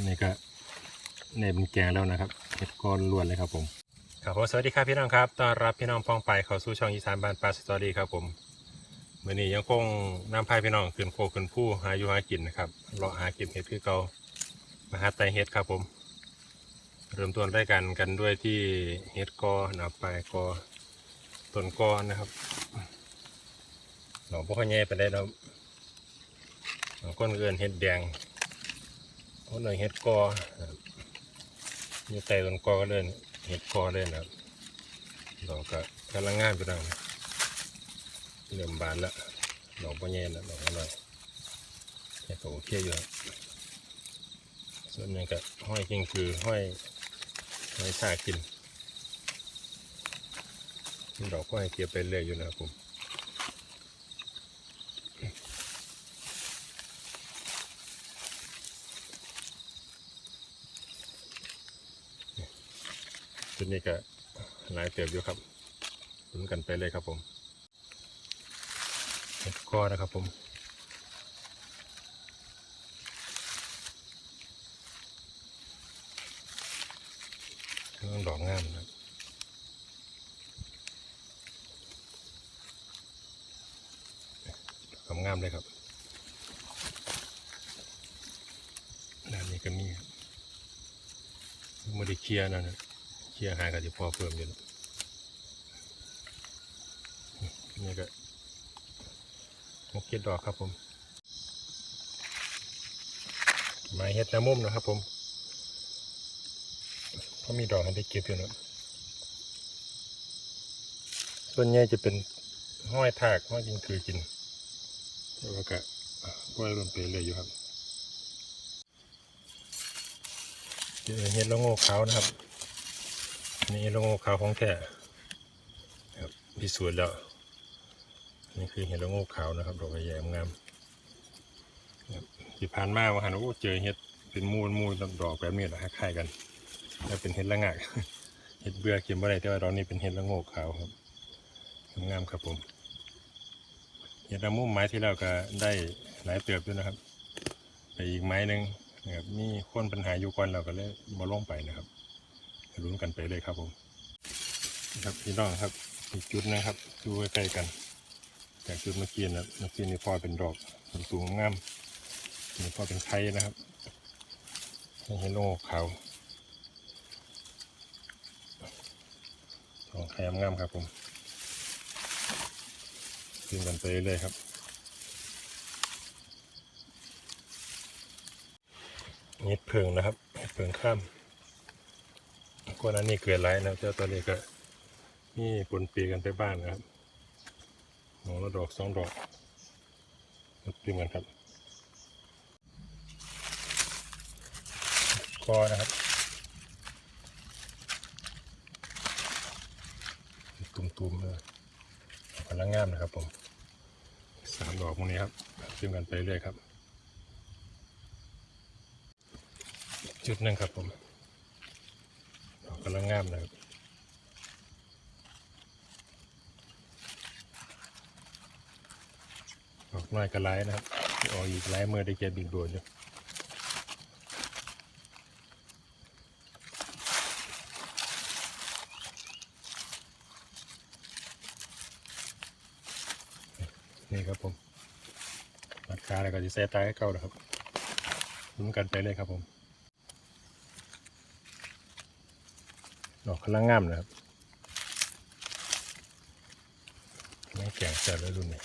นนี้ก็ในเป็นแกงแล้วนะครับเห็ดก้อนล้วนเลยครับผมครับผมสวัสดีครับพี่น้องครับต้อนรับพี่น้องปองไปเข้าสู่ช่องอีสานบ้านปลาสตอรี่ครับผมมื่อนี้ยังคงนำพายพี่น้องขึ้นโคขึ้นผู้หาอยู่หากินนะครับเลาหาเก็บเห็ดคือเก่ามาหาไตเห็ดครับผม เริ่มต้นได้กันกันด้วยที่เห็ดกอนะปลายกอต้นกอนะครับหนองพวกเขาแย่ไปได้แล้วหนองก้นเกินเห็ดแดง คนหน่อยเห็ดกอนะครับอยู่ใต้ต้นกอก็เดินเห็ดกอเดินะครับดอกก็กำลังงามไปดังเริ่มบานแล้วดอกพวกแย่แล้วดอกอะไรแค่ก็โอเคอยู่ครับส่วนหนึงก็ห้อยกิงคือห้อยไม่ชากินดอกก็ให้เก็บไปเรื่อยอยู่นะครับผม จุดนี้ก็หลายเติบอยู่ครับลุ้นกันไปเลยครับผมเห็ดก็นะครับผมต้องดอกงามนะครับดอกงามเลยครับด้านนี้ก็มีครับไม่ได้เคลียร์นะเนะ เคลียหายก็จะพอเพิ่มอยู่นะนี่ก็หกเจ็ดดอกครับผมไม้เฮ็ดน้ำมุมนะครับผมเขามีดอกให้ได้เก็บอยู่นะส่วนใหญ่จะเป็นห้อยถากห้อยกินคือกินแล้วก็กล้วยลงไปเลยอยู่ครับเจอเห็ดละโงกขาวนะครับ นี่ลโงกขาวของแท้ครับพิสูจน์แล้ว นี่คือเห็ดละโงกขาวนะครับดอกใหญ่งามที่ผ่านมาว่าหันโอ้เจอเห็ดเป็นมูลมูลดอกแบบนี้แหละคล้ายกัน แล้วเป็นเห็ดละงากเห็ดเบื่อเขียมอะไรแต่ว่าเรานี่เป็นเห็ดละโงกขาวครับงามครับผมเห็ดละมุมไม้ที่เราก็ได้หลายเติบด้วยนะครับไปอีกไม้หนึ่งนะครับมีคนปัญหาอยู่ก่อนเราก็เลยมาลงไปนะครับ ลุ้นกันไปเลยครับผมครับพี่น้องครับอีกจุดนะครับ ดูใกล้ๆกัน จากจุดเมื่อกี้นะเมื่อกี้นี่พอเป็นดอกสูงงามนี่พอเป็นไข่นะครับเห็ดละโงกขาวของแคมงามครับผมขึ้นกันไปเรื่อยครับเห็ดเพิงนะครับเห็ดเพิงข้าม ก้อนอันนี้เกิดไรนะเจ้าตัวนี้ก็นี่ปนปีกันไปบ้านนะครับหนองละดอกสองดอกมันปีกันครับกอนะครับตุ่มๆเลยกำลังงามนะครับผมสามดอกพวกนี้ครับขึ้นกันไปเรื่อยครับ จุดหนึ่งครับผม กำลังงามนะครับดอกน้อยกระไรนะครับออกอีกไล่เมื่อได้เก็บอีกโดนอยู่นี่ครับผมราคาอะไรก็จะเซตตายให้เก่านะครับลุ้นกันไปเลยครับผม ดอกกำลังงามนะครับไม่แก่งจัดเลยรุ่นนี้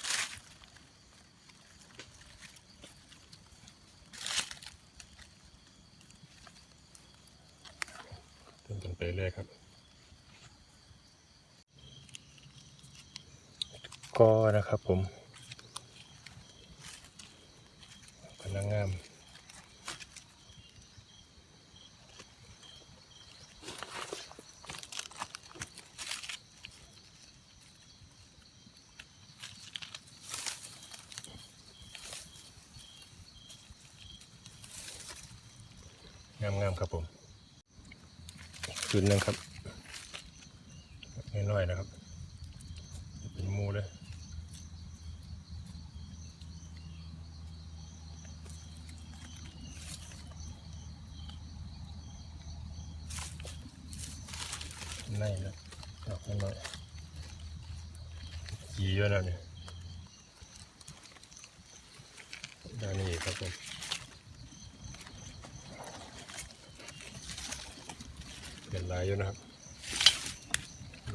ต้นกันไปเลยครับ ก็นะครับผมกำลังงาม ครับผมคืนนึ่งครับน้อยๆนะครับ เป็นมูเลยในแล้วดอกน้อยๆกี่เยอะแล้วเนี่ย เป็นลายอยู่นะครับ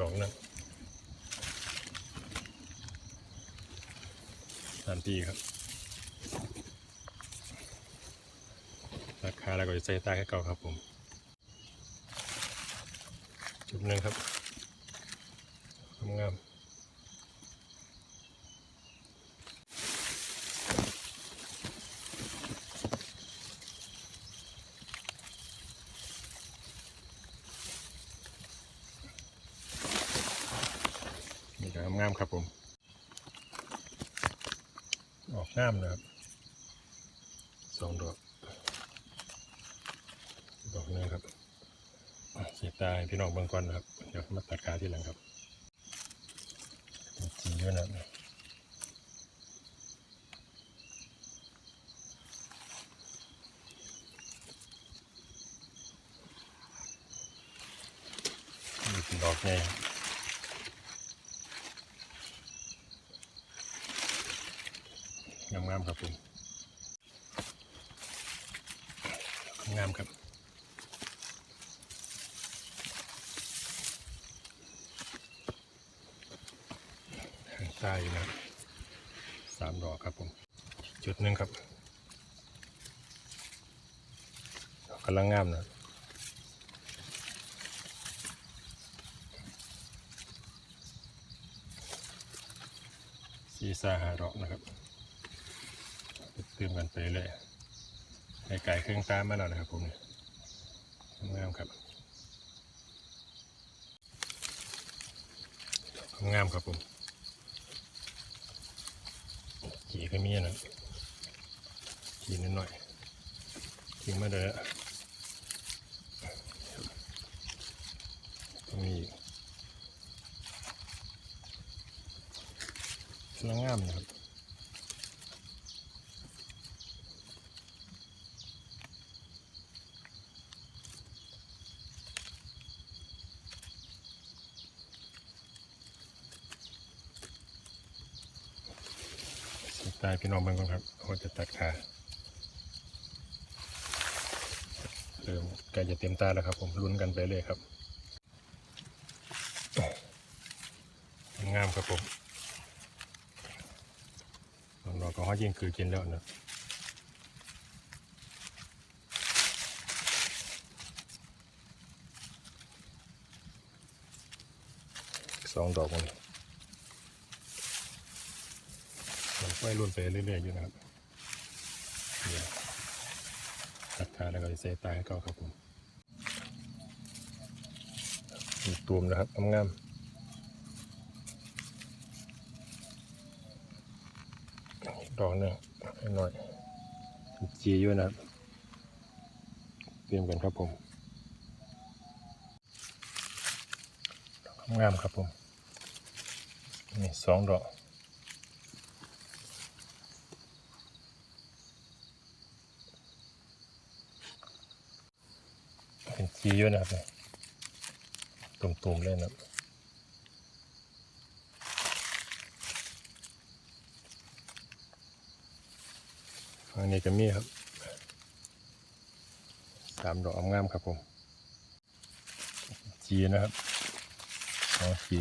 ดอกนั้นสามปีครับ ราคาแล้วก็จะใส่ตาแค่เก่าครับผม จุดหนึ่งครับงามๆนี่ก็งามๆ ครับผม ออกงามนะครับสองดอกดอกนึงครับ เสียตายพี่น้องเบิ่งก่อนนะครับ เดี๋ยวมาตัดขาที่หลังครับจีเยอะนะนี่เป็นดอกไงงามๆครับผมงามครับ ข้างใต้นะสามดอกครับผม จุดหนึ่งครับดอกกำลังงามนะสีสาหาดอกนะครับเติมกันไปเลยให้ไก่เครื่องตามมาแล้วนะครับผมเนี่ยงามครับงามครับผม ขี่ก็มีนะขี่นิดหน่อยขี่มาเลยอะก็มีสวยงามนะครับ สุดท้ายพี่น้องเบิ่งก่อนครับเขาจะตัดขาเริ่มใกล้จะเต็มตาแล้วครับ ผมลุ้นกันไปเลยครับ งามครับผมเราก็ห้อยยิงคือกินแล้วนะสองดอกมัน มันค่อยรุ่นไปเรื่อยๆอยู่นะครับเดี๋ยวตัดขาแล้วก็จะเซตายให้เขาครับผมมีตูมนะครับงามๆดอกหนึ่งห้หน่อยจีอยู่นะครับเตรียมกันครับผมงามๆครับผมนี่สองดอก เป็นจีอยู่นะครับเนี่ยตุ่มๆเลยนะครับอันนี้ก็มีครับสามดอกงามๆครับผมจีนะครับสองจี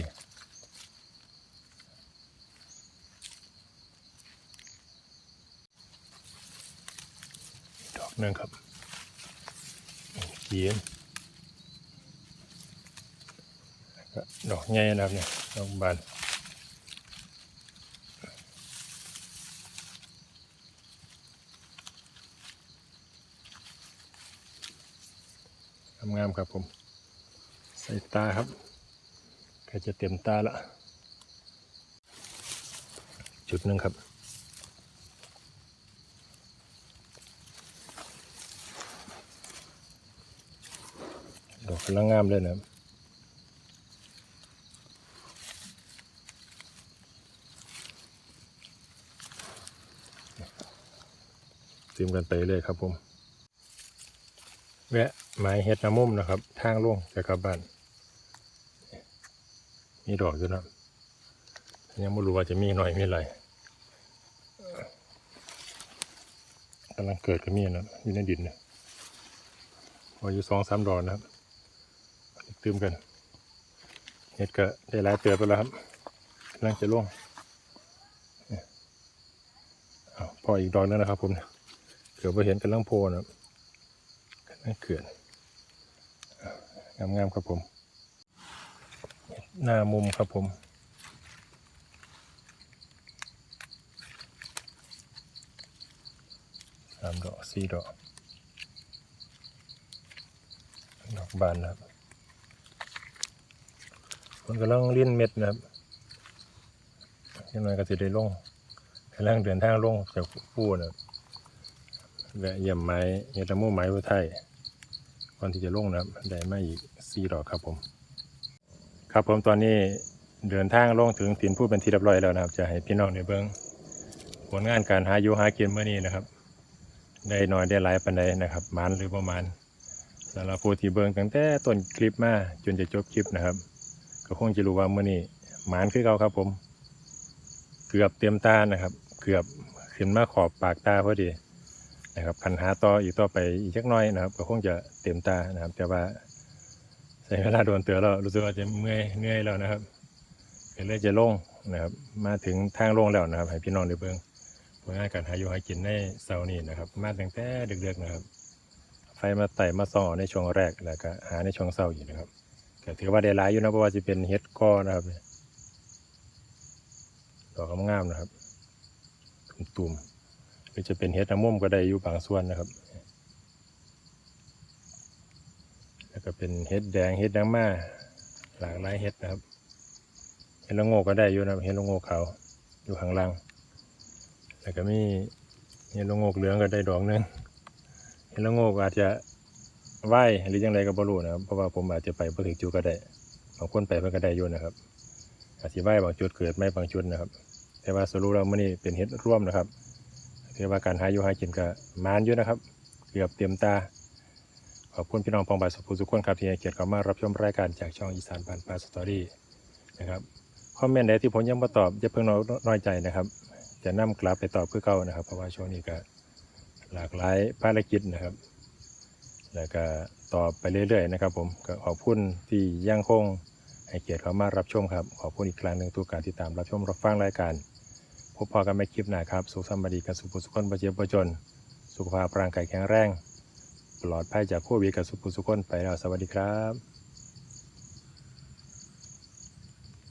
ดอกหนึ่งครับจีแล้วก็ ดอกใหญ่นะครับเนี่ยดอกบานงามครับผม ใส่ตาครับใครจะเต็มตาละจุดหนึ่งครับดอกกำลังงามเลยนะครับ เตรียมกันไปเลยครับผมแวะไม้เห็ดน้ำมุมนะครับ ทางลงจะกลับบ้านมีดอกอยู่นะยังไม่รู้ว่าจะมีหน่อยมีอะไรกำลังเกิดก็มีนะอยู่ในดินนะพออยู่สองสามดอกนะครับตืมกันเห็ดก็ได้หลายเติบไปแล้วครับกำลังจะล่วงพออีกดอกนึงนะครับผมเนี่ย กือบไปเห็นกำลังโพนะครับกำลังเกิดอ้าวงามๆครับผม หน้ามุมครับผมสามดอกสี่ดอก ดอกบานนะครับคนกำลังเลี้ยนเม็ดนะครับยังไงก็จะได้ลงกำลังเดินทางลงจากปูนะครับ แวะเยี่ยมไม้เยตามูไม้พุไทยก่อนที่จะลงนะครับได้มาอีกสี่ดอกครับผม ครับผมตอนนี้เดินทางลงถึงถิ่นผู้เป็นที่เรียบร้อยแล้วนะครับ จะให้พี่น้องในเบื้องผลงานการหาอยู่หากินเมื่อนี้นะครับ ได้น้อยได้หลายปันใดนะครับหมันหรือประมาณสำหรับผู้ที่เบิ่งตั้งแต่ต้นคลิปมาจนจะจบคลิปนะครับ ก็คงจะรู้ว่าเมื่อนี้หมานคือเขาครับผม เกือบเต็มตานะครับ เกือบขึ้นมาขอบปากตาพอดี นะครับคันหาต่ออีกต่อไปอีกจักน้อยนะครับ ก็คงจะเต็มตานะครับ แต่ว่าใช้เวลาโดนเตือแล้วรู้สึกว่าจะเมื่อยเหนื่อยแล้วนะครับก็เลยจะลงนะครับ มาถึงทางลงแล้วนะครับ ให้พี่น้องได้เบิ่งผลงานการหาอยู่หากินในเสาร์นี้นะครับ มาตั้งแต่ดึกๆนะครับ ไฟมาไต่มาส่องในช่วงแรกแล้วก็หาในช่วงเสาร์อีกนะครับก็ถือว่าได้หลายอยู่นะเพราะว่าจะเป็นเฮ็ดก้อนะครับดอกงามๆนะครับตุ่มๆ หรือจะเป็นเฮ็ดน้ำมุมก็ได้อยู่บางส่วนนะครับ แล้วก็เป็นเห็ดแดงเห็ดนางมาหลากหลายเห็ดนะครับเห็ดละโงกก็ได้อยู่นะเห็ดละโงกขาวอยู่ข้างล่าง แล้วก็มีเห็ดละโงกเหลืองก็ได้ดอกนึงเห็ดละโงกอาจจะไหวหรือยังไงก็บ่รู้นะครับเพราะว่าผมอาจจะไปบ่ถึงจุดก็ได้บางคนไปเพิ่นก็ได้อยู่นะครับอาจจะไหวบางจุดเกิดไม่บางจุดนะครับ แต่ว่าสรุปแล้วมื้อนี้เป็นเห็ดร่วมนะครับ ถือว่าการหาอยู่หากินก็มานอยู่นะครับ เกือบเต็มตา ขอบคุณพี่น้องปองบายสุภูสุขคนครับที่ให้เกียรติเข้ามารับชมรายการจากช่องอีสานบานปลาสตอรี่นะครับคอมเมนต์ใดที่ผมยังไม่ตอบอย่าเพิ่งน้อยใจนะครับ จะนำกลับไปตอบเพื่อเก่านะครับ เพราะว่าช่วงนี้ก็หลากหลายภารกิจนะครับ แล้วก็ตอบไปเรื่อยๆนะครับ ผมก็ขอบคุณที่ยังคงให้เกียรติเข้ามารับชมครับ ขอบคุณอีกครั้งหนึ่งทุกการติดตามรับชมรับฟังรายการ พบพอกันในคลิปหน้าครับ สุขสันต์บดีกันสุขสุขคนประเจ็บประจน สุขภาพร่างกายแข็งแรง ปลอดภัยจากโควิดกับสุขสุขคนไปแล้วสวัสดีครับ